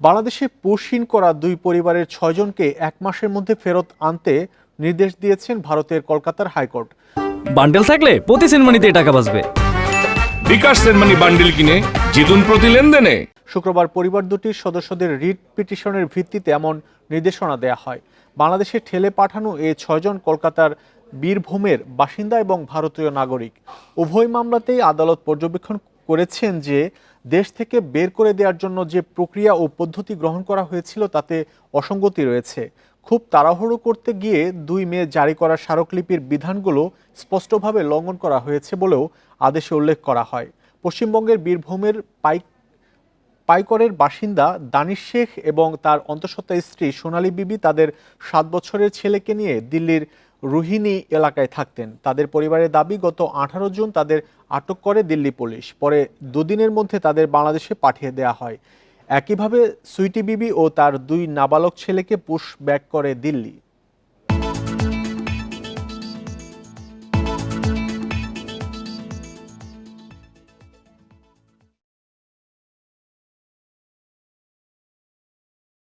বাংলাদেশে পুশিন করা দুই পরিবারের ছয়জনকে এক মাসের মধ্যে ফেরত আনতে নির্দেশ দিয়েছেন ভারতের কলকাতার হাইকোর্ট। বান্ডেল থাকলে প্রতি সেনমানিতে টাকা বাঁচবে। বিকাশ সেনমানি বান্ডিল কিনে জিতুন প্রতি লেনদেনে। শুক্রবার পরিবার দুটির সদস্যদের রিট পিটিশনের ভিত্তিতে এমন নির্দেশনা দেয়া হয়। বাংলাদেশে ঠেলে পাঠানো এই ছয়জন কলকাতার বীরভূমের বাসিন্দা এবং ভারতীয় নাগরিক। উভয় মামলাতেই আদালত পর্যবেক্ষণ করেছেন যে দেশ থেকে বের করে দেওয়ার জন্য যে প্রক্রিয়া ও পদ্ধতি গ্রহণ করা হয়েছিল তাতে অসঙ্গতি রয়েছে। খুব তাড়াহুড়ো করতে গিয়ে দুই মেয়ে জারি করা স্মারকলিপির বিধানগুলো স্পষ্টভাবে লঙ্ঘন করা হয়েছে বলেও আদেশে উল্লেখ করা হয়। পশ্চিমবঙ্গের বীরভূমের পাইক পাইকরের বাসিন্দা দানিশ শেখ এবং তার অন্তঃসত্ত্বা স্ত্রী সোনালী বিবি তাদের সাত বছরের ছেলেকে নিয়ে দিল্লির রোহিণী এলাকায় থাকতেন। তাদের পরিবারের দাবি, গত আঠারো জুন তাদের আটক করে দিল্লি পুলিশ। পরে দুদিনের মধ্যে তাদের বাংলাদেশে পাঠিয়ে দেয়া হয়। একইভাবে সুইটি বিবি ও তার দুই নাবালক ছেলেকে পুশ ব্যাক করে দিল্লি।